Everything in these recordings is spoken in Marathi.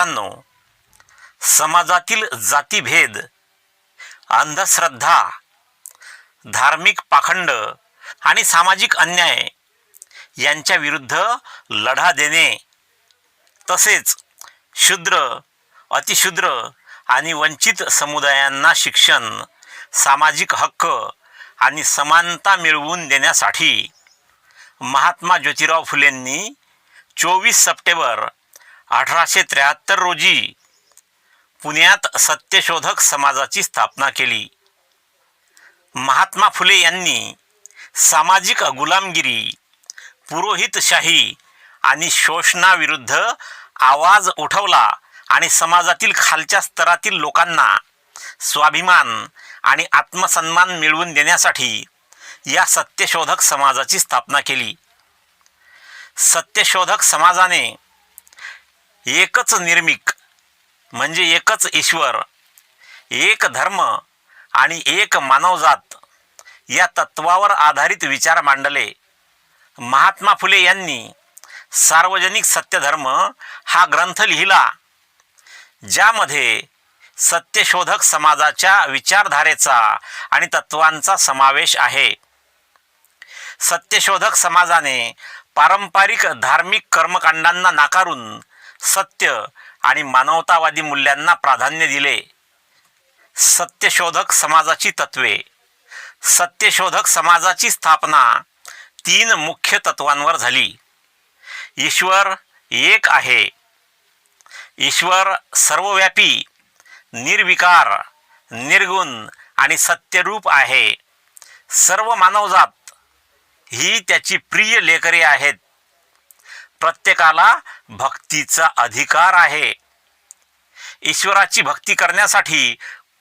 मित्रांनो समाजातील जातीभेद अंधश्रद्धा धार्मिक पाखंड आणि सामाजिक अन्याय यांच्या विरुद्ध लढा देणे तसेच शूद्र अतिशूद्र आणि वंचित समुदायांना शिक्षण सामाजिक हक्क आणि समानता मिळवून देण्यासाठी महात्मा ज्योतिराव फुलेंनी चोवीस सप्टेंबर अठराशे त्र्याहत्तर रोजी पुण्यात सत्यशोधक समाजाची स्थापना केली. महात्मा फुले यांनी सामाजिक गुलामगिरी पुरोहितशाही आणि शोषणाविरुद्ध आवाज उठवला आणि समाजातील खालच्या स्तरातील लोकांना स्वाभिमान आणि आत्मसन्मान मिळवून देण्यासाठी या सत्यशोधक समाजाची स्थापना केली. सत्यशोधक समाजाने एकच निर्मिक म्हणजे एकच ईश्वर एक धर्म आणि एक मानवजात या तत्वावर आधारित विचार मांडले. महात्मा फुले यांनी सार्वजनिक सत्यधर्म हा ग्रंथ लिहिला ज्यामध्ये सत्यशोधक समाजाच्या विचारधारेचा आणि तत्वांचा समावेश आहे. सत्यशोधक समाजाने पारंपरिक धार्मिक कर्मकांडांना नाकारून सत्य आणि मानवतावादी मूल्यांना प्राधान्य दिले. सत्यशोधक समाजाची तत्वे. सत्यशोधक समाजाची स्थापना तीन मुख्य तत्वांवर झाली. ईश्वर एक आहे. ईश्वर सर्वव्यापी निर्विकार निर्गुण आणि सत्यरूप आहे. सर्व मानवजात ही त्याची प्रिय लेकरे आहेत. प्रत्येकाला भक्तीचा अधिकार आहे. ईश्वराची भक्ती करण्यासाठी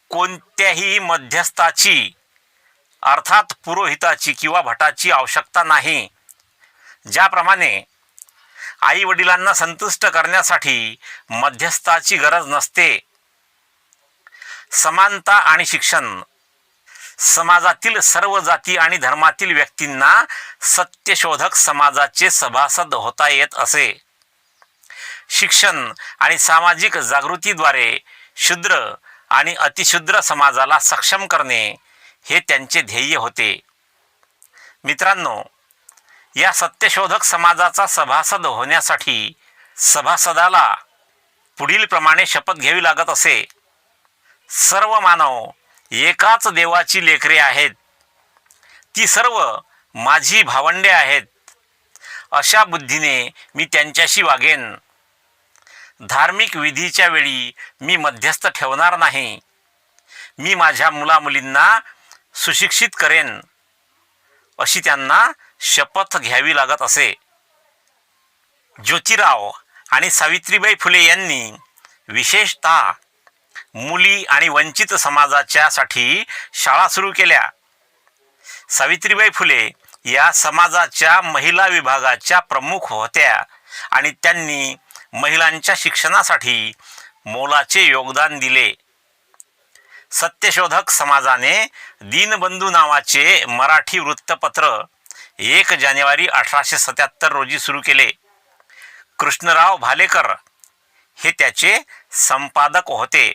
कोणत्याही मध्यस्थाची अर्थात पुरोहिताची किंवा भटाची आवश्यकता नाही. ज्याप्रमाणे आई वडिलांना संतुष्ट करण्यासाठी मध्यस्थाची गरज नसते. समानता आणि शिक्षण समाजातील सर्व जाती आणि धर्मातील व्यक्तींना सत्यशोधक समाजाचे सभासद होता येत असे. शिक्षण आणि सामाजिक जागृतीद्वारे शूद्र आणि अतिशूद्र समाजाला सक्षम करणे हे त्यांचे ध्येय होते. मित्रांनो या सत्यशोधक समाजाचा सभासद होण्यासाठी सभासदाला पुढील प्रमाणे शपथ घ्यावी लागत असे. सर्व मानव एकाच देवाची लेकरे आहेत. ती सर्व माझी भावंडे आहेत. अशा बुद्धीने मी त्यांच्याशी वागेन. धार्मिक विधीच्या वेळी मी मध्यस्थ ठेवणार नाही. मी माझ्या मुलामुलींना सुशिक्षित करेन. अशी त्यांना शपथ घ्यावी लागत असे. ज्योतिराव आणि सावित्रीबाई फुले यांनी विशेषतः मुली आणि वंचित समाजाच्यासाठी शाळा सुरू केल्या. सावित्रीबाई फुले या समाजाच्या महिला विभागाच्या प्रमुख होत्या आणि त्यांनी महिलांच्या शिक्षणासाठी मोलाचे योगदान दिले. सत्यशोधक समाजाने दीनबंधू नावाचे मराठी वृत्तपत्र एक जानेवारी अठराशे सत्याहत्तर रोजी सुरू केले. कृष्णराव भालेकर हे त्याचे संपादक होते.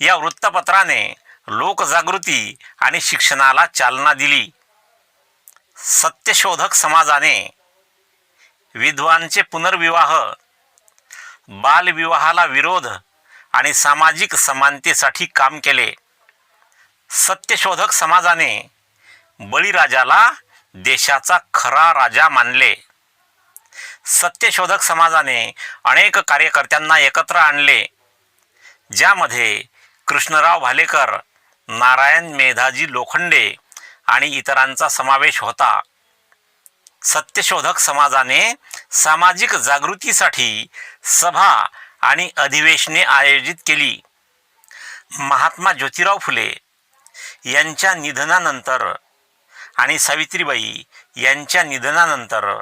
या वृत्तपत्राने लोकजागृती आणि शिक्षणाला चालना दिली. सत्यशोधक समाजाने विधवांचे पुनर्विवाह बालविवाहाला विरोध आणि सामाजिक समानतेसाठी काम केले. सत्यशोधक समाजाने बळीराजाला देशाचा खरा राजा मानले. सत्यशोधक समाजाने अनेक कार्यकर्त्यांना एकत्र आणले ज्यामध्ये कृष्णराव भालेकर नारायण मेधाजी लोखंडे आणि इतरांचा समावेश होता. सत्यशोधक समाजाने सामाजिक जागृतीसाठी सभा आणि अधिवेशने आयोजित केली. महात्मा ज्योतिराव फुले यांच्या निधनानंतर आणि सावित्रीबाई यांच्या निधनानंतर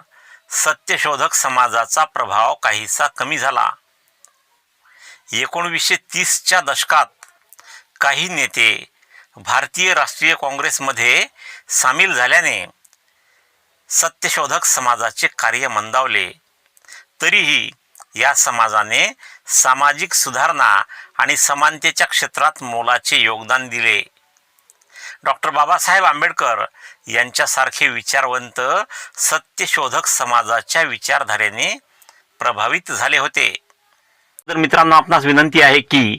सत्यशोधक समाजाचा प्रभाव काहीसा कमी झाला. एकोणवीसशे तीसच्या दशकात काही नेते भारतीय राष्ट्रीय काँग्रेसमध्ये सामील झाल्याने सत्यशोधक समाजाचे कार्य मंदावले. तरीही या समाजाने सामाजिक सुधारणा आणि समानतेच्या क्षेत्रात मोलाचे योगदान दिले. डॉक्टर बाबासाहेब आंबेडकर यांच्यासारखे विचारवंत सत्यशोधक समाजाच्या विचारधारेने प्रभावित झाले होते. तर मित्रांनो आपणास विनंती आहे की